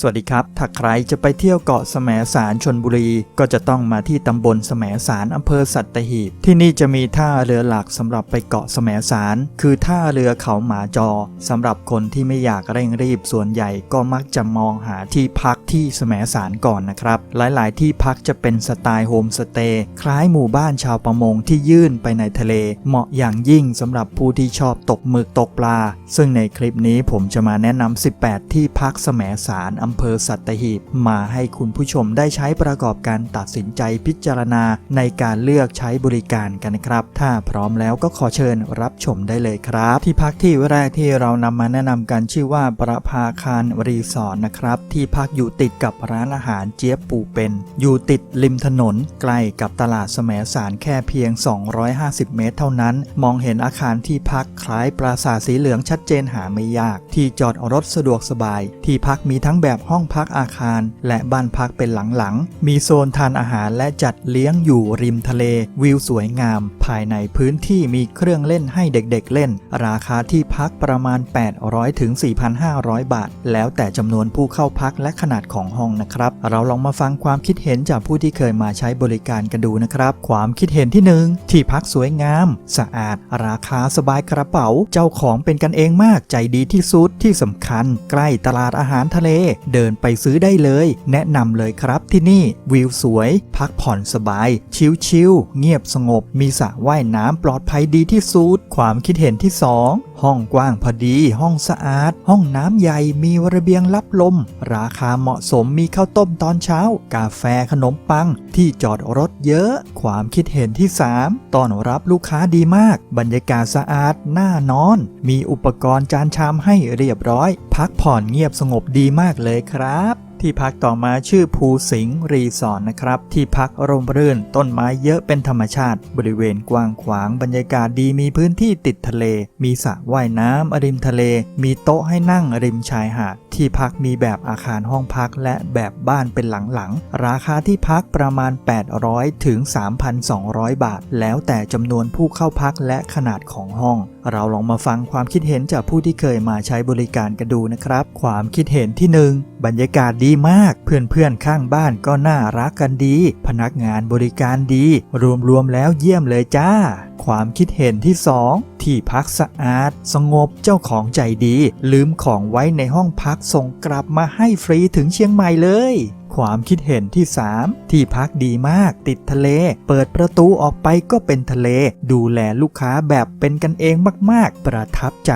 สวัสดีครับ ถ้าใครจะไปเที่ยวเกาะแสมสารชนบุรี ก็จะต้องมาที่ตำบลแสมสารอำเภอสัตหีบ ที่นี่จะมีท่าเรือหลักสำหรับไปเกาะแสมสาร คือท่าเรือเขาหมาจอสำหรับคนที่ไม่อยากเร่งรีบส่วนใหญ่ก็มักจะมองหาที่พักที่แสมสารก่อนนะครับ หลายๆ ที่พักจะเป็นสไตล์โฮมสเตย์คล้ายหมู่บ้านชาวประมงที่ยื่นไปในทะเล เหมาะอย่างยิ่งสำหรับผู้ที่ชอบตกหมึกตกปลา ซึ่งในคลิปนี้ผมจะมาแนะนำ 18 ที่พักแสมสารอำเภอสัตหีบ มาให้คุณผู้ชมได้ใช้ประกอบการตัดสินใจพิจารณาในการเลือกใช้บริการกันนะครับ ถ้าพร้อมแล้วก็ขอเชิญรับชมได้เลยครับ ที่พักที่แรกที่เรานำมาแนะนำกันชื่อว่าประภาคารรีสอร์ทนะครับ ที่พักอยู่ติดกับร้านอาหารเจี๊ยบปูเป็น อยู่ติดริมถนน ใกล้กับตลาดแสมสารแค่เพียง 250 เมตรเท่านั้น มองเห็นอาคารที่พักคล้ายปราสาทสีเหลืองชัดเจนหาไม่ยาก ที่จอดรถสะดวกสบาย ที่พักมีทั้งแบบห้องพักอาคาร และบ้านพักเป็นหลังๆ มีโซนทานอาหารและจัดเลี้ยงอยู่ริมทะเล วิวสวยงาม ภายในพื้นที่มีเครื่องเล่นให้เด็กๆเล่น ราคาที่พักประมาณ 800ถึง4,500 บาท แล้วแต่จำนวนผู้เข้าพักและขนาดของห้องนะครับ เราลองมาฟังความคิดเห็นจากผู้ที่เคยมาใช้บริการกันดูนะครับ ความคิดเห็นที่หนึ่งที่พักสวยงาม สะอาด ราคาสบายกระเป๋า เจ้าของเป็นกันเองมากใจดีที่สุดที่สำคัญ ใกล้ตลาดอาหารทะเล เดินไปซื้อได้เลย แนะนำเลยครับที่นี่วิวสวย พักผ่อนสบาย ชิลๆเงียบสงบ มีสระว่ายน้ำปลอดภัยดีที่สุดความคิดเห็นที่ 2 ห้องกว้างพอดี ห้องสะอาด ห้องน้ำใหญ่มีระเบียงรับลม ราคาเหมาะสมมีข้าวต้มตอนเช้า กาแฟขนมปัง ที่จอดรถเยอะ ความคิดเห็นที่ 3ต้อนรับลูกค้าดีมาก บรรยากาศสะอาดน่านอน มีอุปกรณ์จานชามให้เรียบร้อย พักผ่อนเงียบสงบดีมากเลยครับ ที่พักต่อมาชื่อภูสิงห์รีสอร์ทนะครับ ที่พักร่มรื่นต้นไม้เยอะเป็นธรรมชาติ บริเวณกว้างขวางบรรยากาศดีมีพื้นที่ติดทะเล มีสระว่ายน้ำริมทะเล มีโต๊ะให้นั่งริมชายหาด ที่พักมีแบบอาคารห้องพักและแบบบ้านเป็นหลังๆ ราคาที่พักประมาณ 800 ถึง 3,200 บาท แล้วแต่จำนวนผู้เข้าพักและขนาดของห้องเราลองมาฟังความคิดเห็นจากผู้ที่เคยมาใช้บริการกันดูนะครับ ความคิดเห็นที่ 1 บรรยากาศดีมาก เพื่อนๆข้างบ้านก็น่ารักกันดี พนักงานบริการดี รวมๆแล้วเยี่ยมเลยจ้า ความคิดเห็นที่ 2 ที่พักสะอาด สงบเจ้าของใจดี ลืมของไว้ในห้องพักส่งกลับมาให้ฟรีถึงเชียงใหม่เลย ความคิดเห็นที่ 3 ที่พักดีมาก ติดทะเล เปิดประตูออกไปก็เป็นทะเล ดูแลลูกค้าแบบเป็นกันเองมาก ๆ ประทับใจ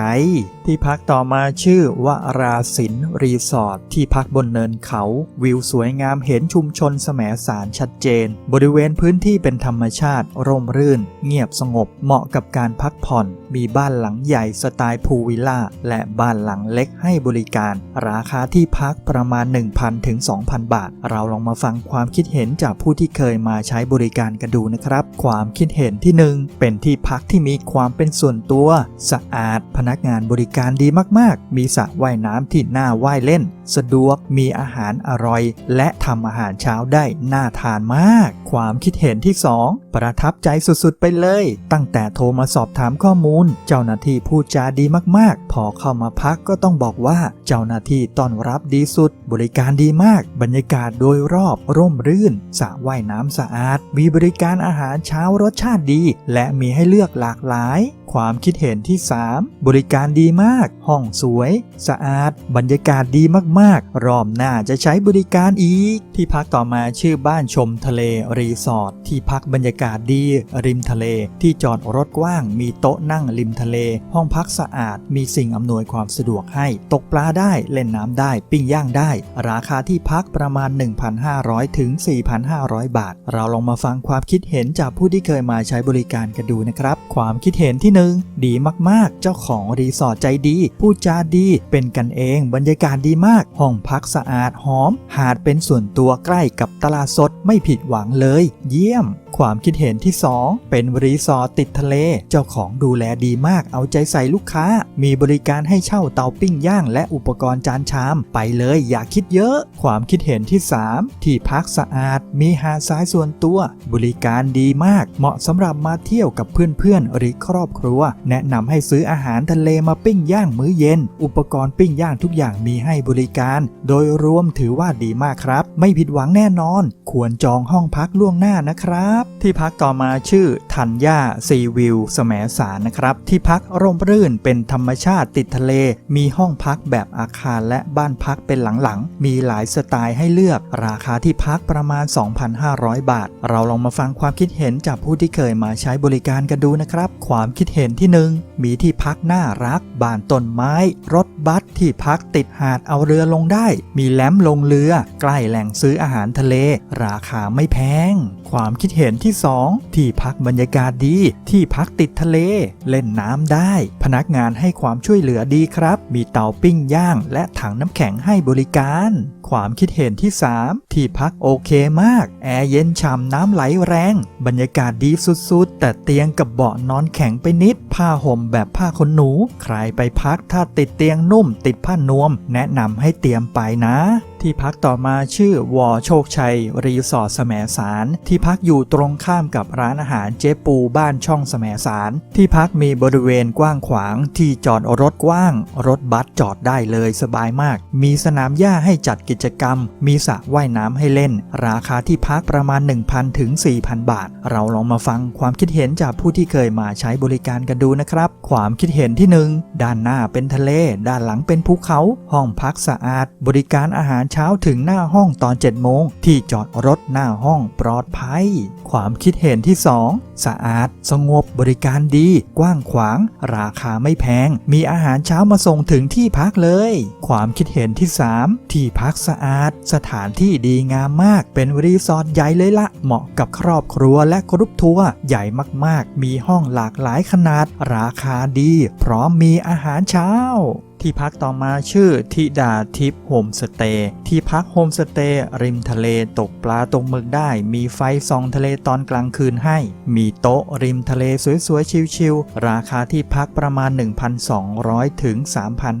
ที่พักต่อมาชื่อวราสินรีสอร์ทที่พักบนเนินเขา วิวสวยงามเห็นชุมชนแสมสารชัดเจน บริเวณพื้นที่เป็นธรรมชาติ ร่มรื่น เงียบสงบ เหมาะกับการพักผ่อน มีบ้านหลังใหญ่สไตล์พูลวิลล่า และบ้านหลังเล็กให้บริการ ราคาที่พักประมาณ 1,000ถึง2,000 บาทเราลองมาฟังความคิดเห็นจากผู้ที่เคยมาใช้บริการกันดูนะครับ ความคิดเห็นที่ 1 เป็นที่พักที่มีความเป็นส่วนตัว สะอาด พนักงานบริการดีมากๆ มีสระว่ายน้ำที่น่าว่ายเล่น สะดวกมีอาหารอร่อย และทำอาหารเช้าได้น่าทานมาก ความคิดเห็นที่ 2 ประทับใจสุดๆไปเลย ตั้งแต่โทรมาสอบถามข้อมูล เจ้าหน้าที่พูดจาดีมากๆ พอเข้ามาพักก็ต้องบอกว่าเจ้าหน้าที่ต้อนรับดีสุด บริการดีมาก บรรยากาศโดยรอบร่มรื่นสระว่ายน้ำสะอาด มีบริการอาหารเช้ารสชาติดี และมีให้เลือกหลากหลาย ความคิดเห็นที่ 3 บริการดีมาก ห้องสวย สะอาด บรรยากาศดีมากๆ รอบหน้าจะใช้บริการอีก ที่พักต่อมาชื่อบ้านชมทะเลรีสอร์ทที่พักบรรยากาศดี ริมทะเลที่จอดรถกว้าง มีโต๊ะนั่งริมทะเล ห้องพักสะอาด มีสิ่งอำนวยความสะดวกให้ ตกปลาได้เล่นน้ำได้ปิ้งย่างได้ ราคาที่พักประมาณ1,500 ถึง 4,500 บาท เราลองมาฟังความคิดเห็นจากผู้ที่เคยมาใช้บริการกันดูนะครับ ความคิดเห็นที่ 1 ดีมากๆ เจ้าของรีสอร์ทใจดีพูดจาดี เป็นกันเอง บรรยากาศดีมาก ห้องพักสะอาดหอม หาดเป็นส่วนตัวใกล้กับตลาดสดไม่ผิดหวังเลย เยี่ยม ความคิดเห็นที่ 2 เป็นรีสอร์ทติดทะเล เจ้าของดูแลดีมากเอาใจใส่ลูกค้า มีบริการให้เช่าเตาปิ้งย่าง และอุปกรณ์จานชามไปเลยอย่าคิดเยอะ ความคิดเห็นที่ที่ 3 ที่พักสะอาด มีหาดทรายส่วนตัว บริการดีมาก เหมาะสำหรับมาเที่ยวกับเพื่อนๆ หรือครอบครัว แนะนำให้ซื้ออาหารทะเลมาปิ้งย่างมื้อเย็น อุปกรณ์ปิ้งย่างทุกอย่างมีให้บริการ โดยรวมถือว่าดีมากครับ ไม่ผิดหวังแน่นอน ควรจองห้องพักล่วงหน้านะครับ ที่พักต่อมาชื่อทัญญาซีวิวแสมสารนะครับ ที่พักร่มรื่นเป็นธรรมชาติติดทะเล มีห้องพักแบบอาคารและบ้านพักเป็นหลังๆ มีหลายสไตล์ให้เลือกราคาที่พักประมาณ 2,500 บาท เราลองมาฟังความคิดเห็นจากผู้ที่เคยมาใช้บริการกันดูนะครับ ความคิดเห็นที่หนึ่งมีที่พักน่ารัก บ้านต้นไม้ รถบัสที่พักติดหาดเอาเรือลงได้ มีแลมลงเรือ ใกล้แหล่งซื้ออาหารทะเล ราคาไม่แพง ความคิดเห็นที่ 2 ที่พักบรรยากาศดี ที่พักติดทะเล เล่นน้ำได้ พนักงานให้ความช่วยเหลือดีครับ มีเตาปิ้งย่าง และถังน้ำแข็งให้บริการ ความคิดเห็นที่3 ที่พักโอเคมาก แอร์เย็นฉ่ำน้ำไหลแรง บรรยากาศดีสุดๆ แต่เตียงกับเบาะนอนแข็งไปนิด ผ้าห่มแบบผ้าขนหนู ใครไปพักถ้าติดเตียงนุ่ม ติดผ้านวม แนะนำให้เตรียมไปนะ ที่พักต่อมาชื่อวอโชคชัย รีสอร์ทแสมสาร ที่พักอยู่ตรงข้ามกับร้านอาหารเจ๊ปูบ้านช่องแสมสาร ที่พักมีบริเวณกว้างขวางที่จอดรถกว้าง รถบัสจอดได้เลยสบายมาก มีสนามหญ้าให้จัดกิจกรรม มีสระว่ายน้ำให้เล่น ราคาที่พักประมาณ 1,000 ถึง 4,000 บาท เราลองมาฟังความคิดเห็นจากผู้ที่เคยมาใช้บริการกันดูนะครับ ความคิดเห็นที่หนึ่งด้านหน้าเป็นทะเล ด้านหลังเป็นภูเขา ห้องพักสะอาด บริการอาหารเช้าถึงหน้าห้องตอน 7 โมง ที่จอดรถหน้าห้องปลอดภัย ความคิดเห็นที่ 2 สะอาด สงบบริการดี กว้างขวาง ราคาไม่แพง มีอาหารเช้ามาส่งถึงที่พักเลย ความคิดเห็นที่ 3 ที่พักสะอาด สถานที่ดีงามมาก เป็นรีสอร์ทใหญ่เลยละเหมาะกับครอบครัวและกรุ๊ปทัวร์ใหญ่มากๆ มีห้องหลากหลายขนาด ราคาดี พร้อมมีอาหารเช้า ที่พักต่อมาชื่อทิดาทิพย์โฮมสเตย์ที่พักโฮมสเตย์ริมทะเลตกปลาตกหมึกได้ มีไฟส่องทะเลตอนกลางคืนให้ มีโต๊ะริมทะเลสวยๆ ชิลๆ ราคาที่พักประมาณ 1,200 ถึง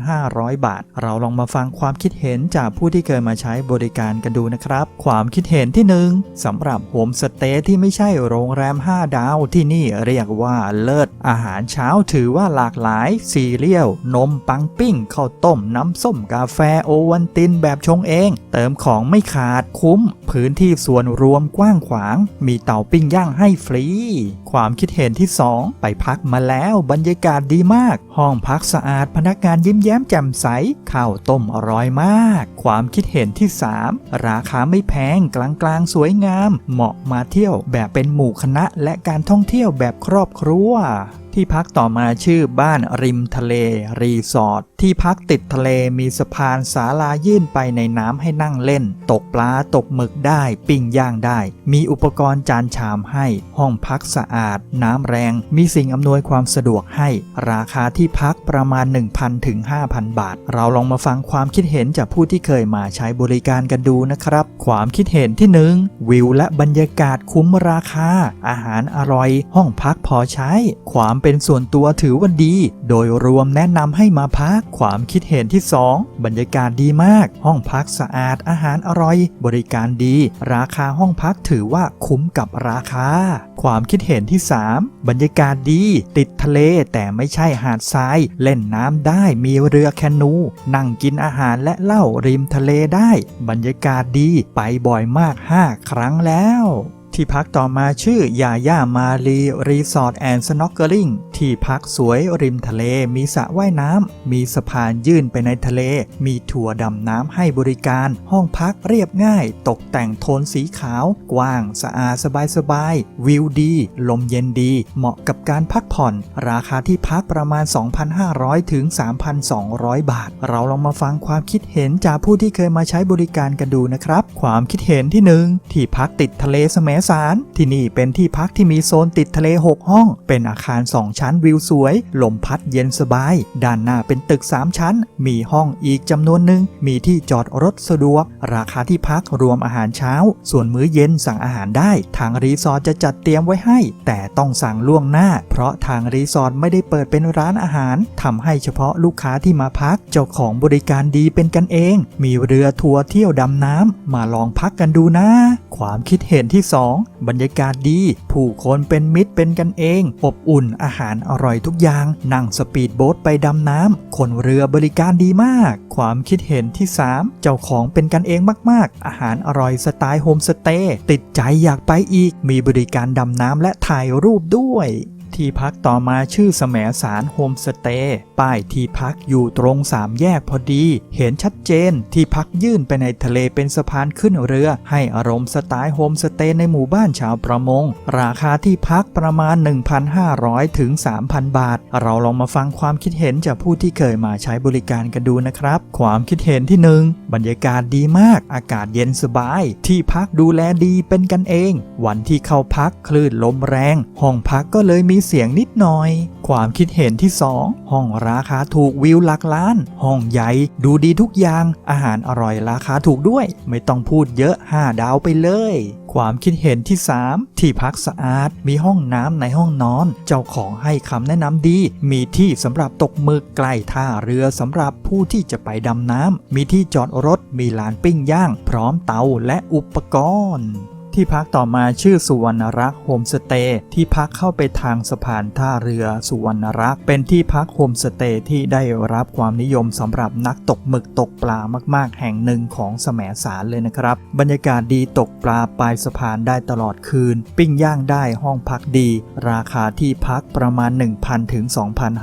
3,500 บาท เราลองมาฟังความคิดเห็นจากผู้ที่เคยมาใช้บริการกันดูนะครับ ความคิดเห็นที่หนึ่งสำหรับโฮมสเตย์ที่ไม่ใช่โรงแรม 5 ดาวที่นี่เรียกว่าเลิศอาหารเช้าถือว่าหลากหลายซีเรียลนมปังปิ้งข้าวต้มน้ำส้มกาแฟโอวันตินแบบชงเอง เติมของไม่ขาดคุ้ม พื้นที่ส่วนรวมกว้างขวาง มีเตาปิ้งย่างให้ฟรี ความคิดเห็นที่ 2 ไปพักมาแล้วบรรยากาศดีมาก ห้องพักสะอาดพนักงานยิ้มแย้มแจ่มใสข้าวต้มอร่อยมาก ความคิดเห็นที่ 3 ราคาไม่แพงกลางๆสวยงาม เหมาะมาเที่ยวแบบเป็นหมู่คณะและการท่องเที่ยวแบบครอบครัว ที่พักต่อมาชื่อบ้านริมทะเล รีสอร์ทที่พักติดทะเลมีสะพานศาลายื่นไปในน้ำให้นั่งเล่น ตกปลาตกหมึกได้ ปิ้งย่างได้ มีอุปกรณ์จานชามให้ ห้องพักสะอาด น้ำแรง มีสิ่งอำนวยความสะดวกให้ ราคาที่พักประมาณ 1,000ถึง5,000 บาท เราลองมาฟังความคิดเห็นจากผู้ที่เคยมาใช้บริการกันดูนะครับ ความคิดเห็นที่หนึ่งวิวและบรรยากาศคุ้มราคา อาหารอร่อย ห้องพักพอใช้ ความเป็นส่วนตัวถือว่าดี โดยรวมแนะนำให้มาพัก ความคิดเห็นที่ 2 บรรยากาศดีมาก ห้องพักสะอาดอาหารอร่อย บริการดี ราคาห้องพักถือว่าคุ้มกับราคา ความคิดเห็นที่ 3 บรรยากาศดี ติดทะเลแต่ไม่ใช่หาดทราย เล่นน้ำได้มีเรือแคนู นั่งกินอาหารและเหล้าริมทะเลได้ บรรยากาศดีไปบ่อยมาก 5 ครั้งแล้ว ที่พักต่อมาชื่อยาย่ามาลีรีสอร์ทแอนด์สโนว์เกิลิงที่พักสวยริมทะเลมีสระว่ายน้ำ มีสะพานยื่นไปในทะเล มีถั่วดำน้ำให้บริการ ห้องพักเรียบง่าย ตกแต่งโทนสีขาว กว้าง สะอาดสบายสบายๆ วิวดี ลมเย็นดี เหมาะกับการพักผ่อน ราคาที่พักประมาณ 2,500 ถึง 3,200 บาท เราลองมาฟังความคิดเห็นจากผู้ที่เคยมาใช้บริการกันดูนะครับ ความคิดเห็นที่หนึ่งที่พักติดทะเลแสมสาร ที่นี่เป็นที่พักที่มีโซนติดทะเล 6 ห้อง เป็นอาคาร 2 ชั้นวิวสวย ลมพัดเย็นสบาย ด้านหน้าเป็นตึก 3 ชั้น มีห้องอีกจำนวนหนึ่ง มีที่จอดรถสะดวก ราคาที่พักรวมอาหารเช้า ส่วนมื้อเย็นสั่งอาหารได้ ทางรีสอร์ทจะจัดเตรียมไว้ให้ แต่ต้องสั่งล่วงหน้า เพราะทางรีสอร์ทไม่ได้เปิดเป็นร้านอาหารทำให้เฉพาะลูกค้าที่มาพัก เจ้าของบริการดีเป็นกันเอง มีเรือทัวร์เที่ยวดำน้ำมาลองพักกันดูนะ ความคิดเห็นที่ 2บรรยากาศดี ผู้คนเป็นมิตรเป็นกันเอง อบอุ่นอาหารอร่อยทุกอย่าง นั่งสปีดโบ๊ทไปดำน้ำ คนเรือบริการดีมาก ความคิดเห็นที่ 3 เจ้าของเป็นกันเองมาก ๆ อาหารอร่อยสไตล์โฮมสเตย์ติดใจอยากไปอีก มีบริการดำน้ำและถ่ายรูปด้วย ที่พักต่อมาชื่อแสมสารโฮมสเตย์ป้ายที่พักอยู่ตรงสามแยกพอดี เห็นชัดเจนที่พักยื่นไปในทะเลเป็นสะพานขึ้นเรือ ให้อารมณ์สไตล์โฮมสเตย์ในหมู่บ้านชาวประมง ราคาที่พักประมาณ 1,500 ถึง 3,000 บาท เราลองมาฟังความคิดเห็นจากผู้ที่เคยมาใช้บริการกันดูนะครับ ความคิดเห็นที่หนึ่งบรรยากาศดีมาก อากาศเย็นสบาย ที่พักดูแลดีเป็นกันเอง วันที่เข้าพักคลื่นลมแรง ห้องพักก็เลยมีเสียงนิดหน่อย ความคิดเห็นที่ 2 ห้องราคาถูกวิวหลักล้าน ห้องใหญ่ดูดีทุกอย่าง อาหารอร่อยราคาถูกด้วย ไม่ต้องพูดเยอะ 5 ดาวไปเลย ความคิดเห็นที่ 3 ที่พักสะอาด มีห้องน้ำในห้องนอน เจ้าของให้คำแนะนำดี มีที่สำหรับตกหมึกใกล้ท่าเรือสำหรับผู้ที่จะไปดำน้ำมีที่จอดรถ มีลานปิ้งย่าง พร้อมเตาและอุปกรณ์ ที่พักต่อมาชื่อสุวรรณรักษ์โฮมสเตย์ที่พักเข้าไปทางสะพานท่าเรือสุวรรณรักษ์เป็นที่พักโฮมสเตย์ที่ได้รับความนิยมสำหรับนักตกหมึกตกปลามาก ๆ แห่งหนึ่งของแสมสารเลยนะครับ บรรยากาศดีตกปลาปลายสะพานได้ตลอดคืน ปิ้งย่างได้ห้องพักดี ราคาที่พักประมาณ 1,000ถึง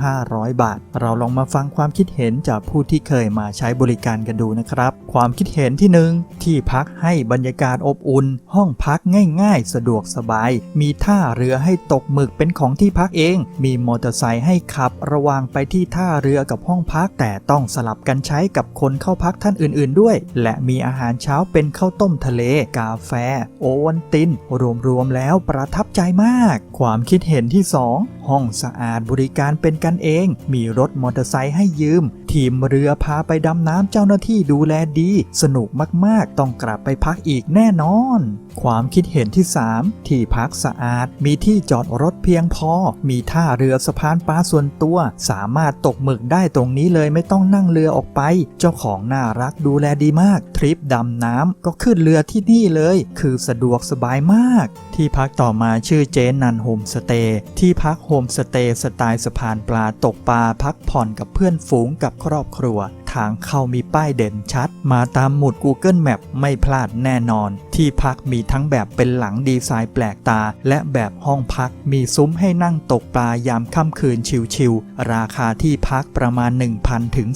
2,500 บาท เราลองมาฟังความคิดเห็นจากผู้ที่เคยมาใช้บริการกันดูนะครับ ความคิดเห็นที่หนึ่งที่พักให้บรรยากาศอบอุ่น ห้องพักง่ายๆ สะดวกสบาย มีท่าเรือให้ตกหมึกเป็นของที่พักเอง มีมอเตอร์ไซค์ให้ขับระหว่างไปที่ท่าเรือกับห้องพัก แต่ต้องสลับกันใช้กับคนเข้าพักท่านอื่นๆด้วย และมีอาหารเช้าเป็นข้าวต้มทะเล กาแฟ โอวันติน รวมๆแล้วประทับใจมาก ความคิดเห็นที่ 2 ห้องสะอาดบริการเป็นกันเอง มีรถมอเตอร์ไซค์ให้ยืม ทีมเรือพาไปดำน้ำเจ้าหน้าที่ดูแลดี สนุกมากๆ ต้องกลับไปพักอีกแน่นอน ความคิดเห็นที่ 3 ที่พักสะอาด มีที่จอดรถเพียงพอ มีท่าเรือสะพานปลาส่วนตัว สามารถตกหมึกได้ตรงนี้เลยไม่ต้องนั่งเรือออกไป เจ้าของน่ารักดูแลดีมาก ทริปดำน้ำก็ขึ้นเรือที่นี่เลย คือสะดวกสบายมาก ที่พักต่อมาชื่อเจนันโฮมสเตย์ที่พักโฮมสเตย์สไตล์สะพานปลาตกปลาพักผ่อนกับเพื่อนฝูงกับครอบครัว ทางเข้ามีป้ายเด่นชัด มาตามหมุด Google Map ไม่พลาดแน่นอน ที่พักมีทั้งแบบเป็นหลังดีไซน์แปลกตา และแบบห้องพักมีซุ้มให้นั่งตกปลายามค่ำคืนชิวๆราคาที่พักประมาณ 1,000ถึง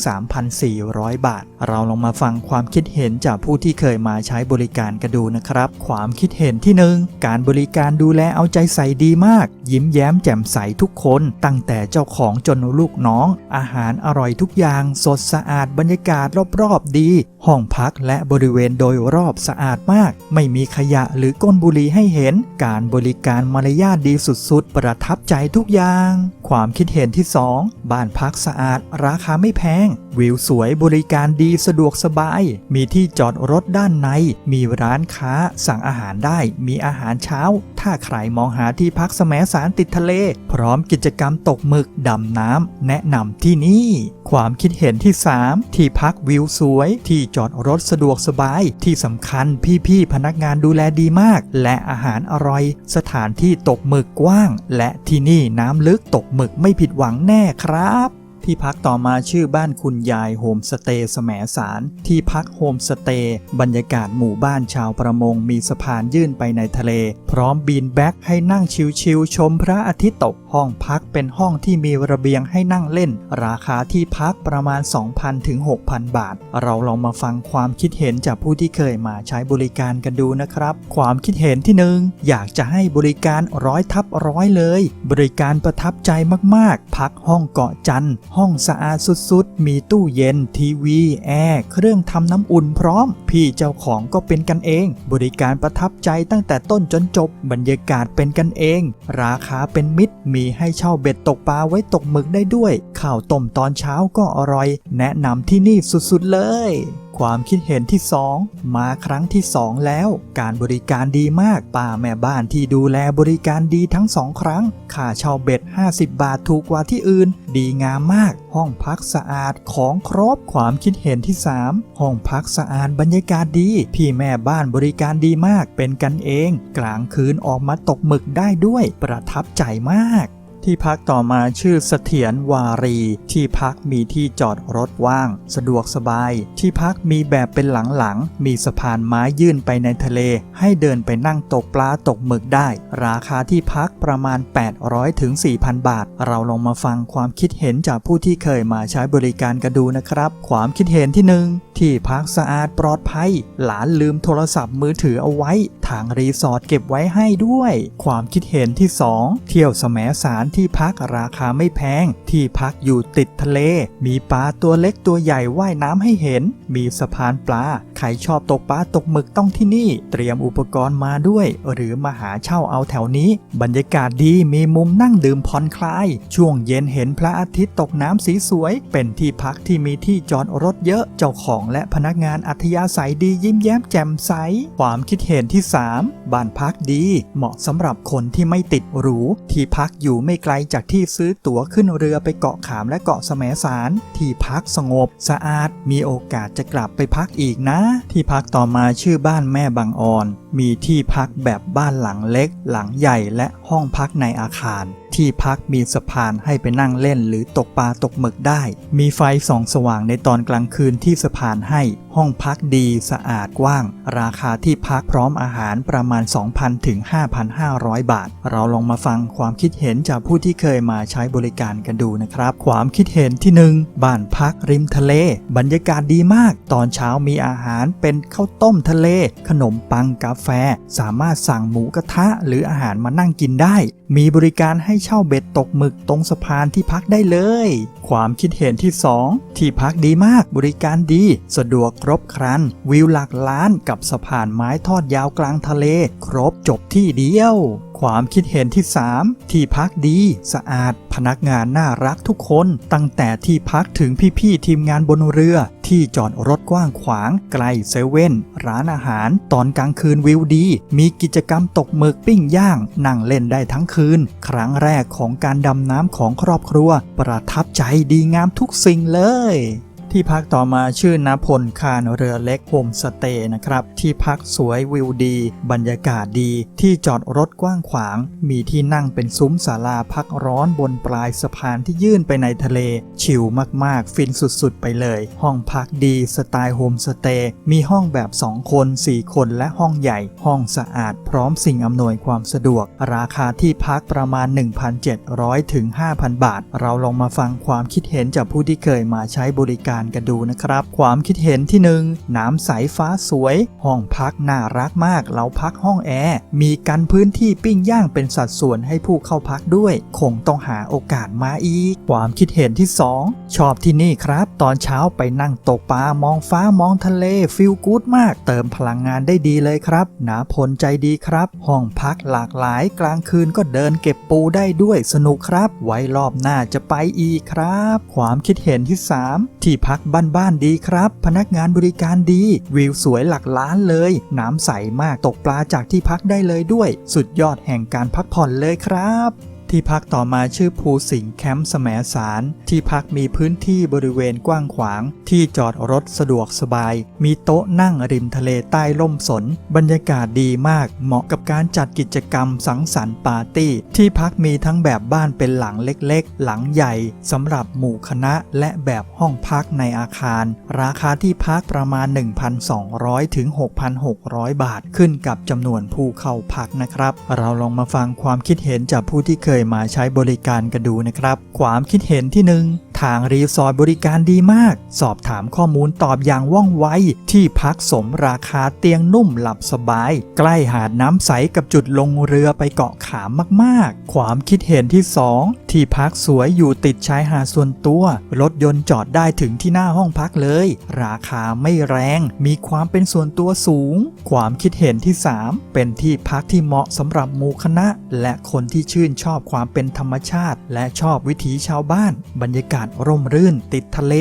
3,400 บาท เราลองมาฟังความคิดเห็นจากผู้ที่เคยมาใช้บริการกันดูนะครับ ความคิดเห็นที่หนึ่งการบริการดูแลเอาใจใส่ดีมาก ยิ้มแย้มแจ่มใสทุกคน ตั้งแต่เจ้าของจนลูกน้อง อาหารอร่อยทุกอย่างสดสะอาดบรรยากาศรอบๆดี ห้องพักและบริเวณโดยรอบสะอาดมาก ไม่มีขยะหรือก้นบุหรี่ให้เห็น การบริการมารยาทดีสุดๆ ประทับใจทุกอย่าง ความคิดเห็นที่ 2 บ้านพักสะอาด ราคาไม่แพง วิวสวยบริการดีสะดวกสบาย มีที่จอดรถด้านใน มีร้านค้า สั่งอาหารได้ มีอาหารเช้า ถ้าใครมองหาที่พักแสมสารติดทะเล พร้อมกิจกรรมตกหมึก ดำน้ำ แนะนำที่นี่ ความคิดเห็นที่ 3 ที่พักวิวสวย ที่จอดรถสะดวกสบาย ที่สำคัญพี่ๆพนักงานดูแลดีมาก และอาหารอร่อย สถานที่ตกหมึกกว้าง และที่นี่น้ำลึกตกหมึกไม่ผิดหวังแน่ครับ ที่พักต่อมาชื่อบ้านคุณยายโฮมสเตย์แสมสาร ที่พักโฮมสเตย์บรรยากาศหมู่บ้านชาวประมงมีสะพานยื่นไปในทะเล พร้อมบีนแบ็กให้นั่งชิลๆชมพระอาทิตย์ตก ห้องพักเป็นห้องที่มีระเบียงให้นั่งเล่น ราคาที่พักประมาณ 2,000ถึง6,000 บาท เราลองมาฟังความคิดเห็นจากผู้ที่เคยมาใช้บริการกันดูนะครับ ความคิดเห็นที่หนึ่งอยากจะให้บริการร้อยทับร้อยเลย บริการประทับใจมากๆ พักห้องเกาะจันทร์ห้องสะอาดสุดๆ มีตู้เย็น ทีวี แอร์ เครื่องทำน้ำอุ่นพร้อม พี่เจ้าของก็เป็นกันเอง บริการประทับใจตั้งแต่ต้นจนจบ บรรยากาศเป็นกันเอง ราคาเป็นมิตร มีให้เช่าเบ็ดตกปลาไว้ตกหมึกได้ด้วย ข้าวต้มตอนเช้าก็อร่อย แนะนำที่นี่สุดๆเลย ความคิดเห็นที่ 2 มาครั้งที่ 2 แล้ว การบริการดีมากป้าแม่บ้านที่ดูแลบริการดีทั้งสองครั้ง ค่าเช่าเบ็ด 50 บาทถูกกว่าที่อื่น ดีงามมาก ห้องพักสะอาดของครบความคิดเห็นที่ 3 ห้องพักสะอาดบรรยากาศดี พี่แม่บ้านบริการดีมากเป็นกันเอง กลางคืนออกมาตกหมึกได้ด้วย ประทับใจมาก ที่พักต่อมาชื่อเสถียรวารี ที่พักมีที่จอดรถว่าง สะดวกสบาย ที่พักมีแบบเป็นหลังๆ มีสะพานไม้ยื่นไปในทะเล ให้เดินไปนั่งตกปลาตกหมึกได้ ราคาที่พักประมาณ 800ถึง4,000 บาท เราลองมาฟังความคิดเห็นจากผู้ที่เคยมาใช้บริการกันดูนะครับ ความคิดเห็นที่หนึ่งที่พักสะอาดปลอดภัย หลานลืมโทรศัพท์มือถือเอาไว้ ทางรีสอร์ทเก็บไว้ให้ด้วย ความคิดเห็นที่ 2 เที่ยวแสมสารที่พักราคาไม่แพง ที่พักอยู่ติดทะเล มีปลาตัวเล็กตัวใหญ่ว่ายน้ำให้เห็น มีสะพานปลา ใครชอบตกปลาตกหมึกต้องที่นี่ เตรียมอุปกรณ์มาด้วย หรือมาหาเช่าเอาแถวนี้ บรรยากาศดีมีมุมนั่งดื่มผ่อนคลาย ช่วงเย็นเห็นพระอาทิตย์ตกน้ำสีสวย เป็นที่พักที่มีที่จอดรถเยอะ เจ้าของและพนักงานอัธยาศัยดียิ้มแย้มแจ่มใส ความคิดเห็นที่3 บ้านพักดี เหมาะสำหรับคนที่ไม่ติดหรู ที่พักอยู่ไม่ไกลจากที่ซื้อตั๋วขึ้นเรือไปเกาะขามและเกาะแสมสาร ที่พักสงบ สะอาด มีโอกาสจะกลับไปพักอีกนะ ที่พักต่อมาชื่อบ้านแม่บางอ่อน มีที่พักแบบบ้านหลังเล็ก หลังใหญ่และห้องพักในอาคาร ที่พักมีสะพานให้ไปนั่งเล่นหรือตกปลาตกหมึกได้ มีไฟส่องสว่างในตอนกลางคืนที่สะพานให้ ห้องพักดีสะอาดกว้าง ราคาที่พักพร้อมอาหารประมาณ 2,000 ถึง 5,500 บาท เราลองมาฟังความคิดเห็นจากผู้ที่เคยมาใช้บริการกันดูนะครับ ความคิดเห็นที่ 1 บ้านพักริมทะเล บรรยากาศดีมาก ตอนเช้ามีอาหารเป็นข้าวต้มทะเล ขนมปังกาแฟ สามารถสั่งหมูกระทะ หรืออาหารมานั่งกินได้ มีบริการให้เช่าเบ็ดตกหมึกตรงสะพานที่พักได้เลย ความคิดเห็นที่ 2 ที่พักดีมากบริการดี สะดวกครบครัน วิวหลักล้านกับสะพานไม้ทอดยาวกลางทะเล ครบจบที่เดียว ความคิดเห็นที่ 3 ที่พักดีสะอาด พนักงานน่ารักทุกคน ตั้งแต่ที่พักถึงพี่ๆทีมงานบนเรือ ที่จอดรถกว้างขวางใกลเซเว่นร้านอาหาร ตอนกลางคืนวิวดี มีกิจกรรมตกหมึกปิ้งย่าง นั่งเล่นได้ทั้งคืน ครั้งแรกของการดำน้ำของครอบครัว ประทับใจดีงามทุกสิ่งเลย ที่พักต่อมาชื่อนพลคารเรือเล็กโฮมสเตย์นะครับ ที่พักสวยวิวดี บรรยากาศดี ที่จอดรถกว้างขวาง มีที่นั่งเป็นซุ้มศาลาพักร้อนบนปลายสะพานที่ยื่นไปในทะเล ชิลมากๆ ฟินสุดๆ ไปเลย ห้องพักดีสไตล์โฮมสเตย์มีห้องแบบ 2 คน 4 คนและห้องใหญ่ ห้องสะอาดพร้อมสิ่งอำนวยความสะดวก ราคาที่พักประมาณ 1,700ถึง5,000 บาท เราลองมาฟังความคิดเห็นจากผู้ที่เคยมาใช้บริการกันดูนะครับ ความคิดเห็นที่หนึ่งน้ำใสฟ้าสวย ห้องพักน่ารักมาก เราพักห้องแอร์มีกันพื้นที่ปิ้งย่างเป็นสัดส่วนให้ผู้เข้าพักด้วย คงต้องหาโอกาสมาอีก ความคิดเห็นที่ 2 ชอบที่นี่ครับ ตอนเช้าไปนั่งตกปลามองฟ้ามองทะเลฟิลกู๊ดมาก เติมพลังงานได้ดีเลยครับนาพลใจดีครับ ห้องพักหลากหลายกลางคืนก็เดินเก็บปูได้ด้วยสนุกครับ ไว้รอบหน้าจะไปอีกครับ ความคิดเห็นที่ 3 ที่พักบ้านๆดีครับ พนักงานบริการดี วิวสวยหลักล้านเลย น้ำใสมากตกปลาจากที่พักได้เลยด้วย สุดยอดแห่งการพักผ่อนเลยครับ ที่พักต่อมาชื่อภูสิงห์แคมป์แสมสาร ที่พักมีพื้นที่บริเวณกว้างขวาง ที่จอดรถสะดวกสบาย มีโต๊ะนั่งริมทะเลใต้ร่มสน บรรยากาศดีมากเหมาะกับการจัดกิจกรรมสังสรรค์ปาร์ตี้ ที่พักมีทั้งแบบบ้านเป็นหลังเล็กๆ หลังใหญ่สำหรับหมู่คณะและแบบห้องพักในอาคาร ราคาที่พักประมาณ 1,200 ถึง 6,600 บาท ขึ้นกับจำนวนผู้เข้าพักนะครับ เราลองมาฟังความคิดเห็นจากผู้ที่เคยมาใช้บริการกันดูนะครับ ความคิดเห็นที่หนึ่งทางรีสอร์ทบริการดีมาก สอบถามข้อมูลตอบอย่างว่องไว ที่พักสมราคาเตียงนุ่มหลับสบาย ใกล้หาดน้ำใสกับจุดลงเรือไปเกาะขามมากๆ ความคิดเห็นที่ 2 ที่พักสวยอยู่ติดชายหาดส่วนตัว รถยนต์จอดได้ถึงที่หน้าห้องพักเลย ราคาไม่แรง มีความเป็นส่วนตัวสูง ความคิดเห็นที่ 3 เป็นที่พักที่เหมาะสำหรับหมู่คณะ และคนที่ชื่นชอบความเป็นธรรมชาติ และชอบวิถีชาวบ้าน บรรยากาศร่มรื่นติดทะเล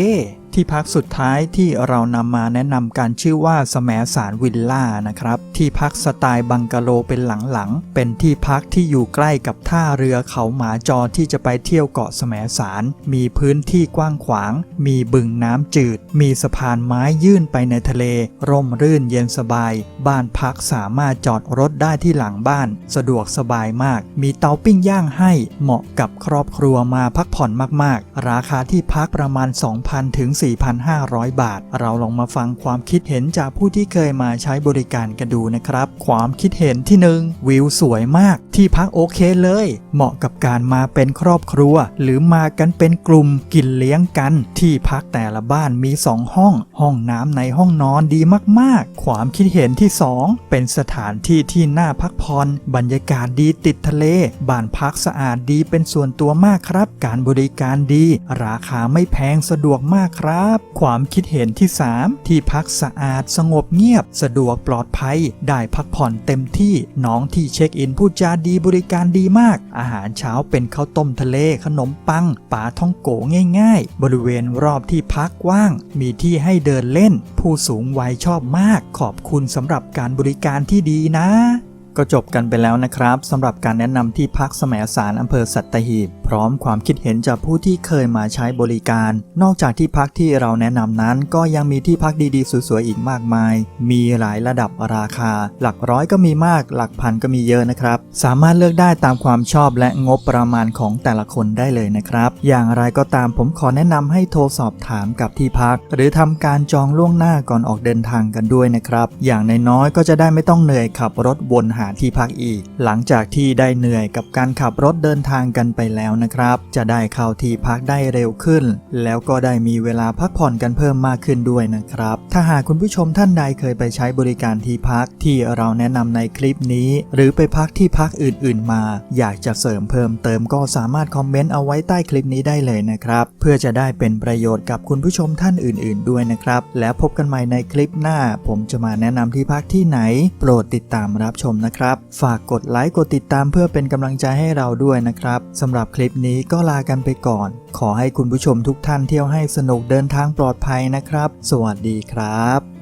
ที่พักสุดท้ายที่เรานำมาแนะนำกันชื่อว่าสมสารวิลล่านะครับ ที่พักสไตล์บังกะโลเป็นหลังๆ เป็นที่พักที่อยู่ใกล้กับท่าเรือเขาหมาจอที่จะไปเที่ยวเกาะสมสาร มีพื้นที่กว้างขวาง มีบึงน้ำจืด มีสะพานไม้ยื่นไปในทะเล ร่มรื่นเย็นสบาย บ้านพักสามารถจอดรถได้ที่หลังบ้าน สะดวกสบายมาก มีเตาปิ้งย่างให้เหมาะกับครอบครัวมาพักผ่อนมากๆ ราคาที่พักประมาณ 2,000ถึง4,500 บาท เราลองมาฟังความคิดเห็นจากผู้ที่เคยมาใช้บริการกันดูนะครับ ความคิดเห็นที่หนึ่งวิวสวยมาก ที่พักโอเคเลย เหมาะกับการมาเป็นครอบครัว หรือมากันเป็นกลุ่มกินเลี้ยงกัน ที่พักแต่ละบ้านมี 2 ห้อง ห้องน้ำในห้องนอนดีมากๆ ความคิดเห็นที่ 2 เป็นสถานที่ที่น่าพักผ่อนบรรยากาศดีติดทะเลบ้านพักสะอาดดีเป็นส่วนตัวมากครับ การบริการดี ราคาไม่แพงสะดวกมากครับความคิดเห็นที่ 3 ที่พักสะอาดสงบเงียบ สะดวกปลอดภัย ได้พักผ่อนเต็มที่น้องที่เช็คอินพูดจาดีบริการดีมาก อาหารเช้าเป็นข้าวต้มทะเลขนมปังปลาท่องโกง่าย ๆ บริเวณรอบที่พักกว้าง มีที่ให้เดินเล่น ผู้สูงวัยชอบมาก ขอบคุณสำหรับการบริการที่ดีนะ ก็จบกันไปแล้วนะครับสำหรับการแนะนำที่พักสมสารอำเภอสัตหีบพร้อมความคิดเห็นจากผู้ที่เคยมาใช้บริการ นอกจากที่พักที่เราแนะนำนั้น ก็ยังมีที่พักดีๆ สวยๆ อีกมากมาย มีหลายระดับราคา หลักร้อยก็มีมาก หลักพันก็มีเยอะนะครับ สามารถเลือกได้ตามความชอบและงบประมาณของแต่ละคนได้เลยนะครับ อย่างไรก็ตามผมขอแนะนำให้โทรสอบถามกับที่พัก หรือทำการจองล่วงหน้าก่อนออกเดินทางกันด้วยนะครับ อย่างน้อยๆก็จะได้ไม่ต้องเหนื่อยขับรถวนหาที่พักอีก หลังจากที่ได้เหนื่อยกับการขับรถเดินทางกันไปแล้วนะครับ จะได้เข้าที่พักได้เร็วขึ้น แล้วก็ได้มีเวลาพักผ่อนกันเพิ่มมากขึ้นด้วยนะครับ ถ้าหากคุณผู้ชมท่านใดเคยไปใช้บริการที่พักที่เราแนะนำในคลิปนี้ หรือไปพักที่พักอื่น ๆ มา อยากจะเสริมเพิ่มเติมก็สามารถคอมเมนต์เอาไว้ใต้คลิปนี้ได้เลยนะครับ เพื่อจะได้เป็นประโยชน์กับคุณผู้ชมท่านอื่น ๆ ด้วยนะครับ แล้วพบกันใหม่ในคลิปหน้า ผมจะมาแนะนำที่พักที่ไหน โปรดติดตามรับชมนะครับ ฝากกดไลค์กดติดตามเพื่อเป็นกำลังใจให้เราด้วยนะครับสำหรับคลิปลิปนี้ก็ลากันไปก่อน ขอให้คุณผู้ชมทุกท่านเที่ยวให้สนุกเดินทางปลอดภัยนะครับ สวัสดีครับ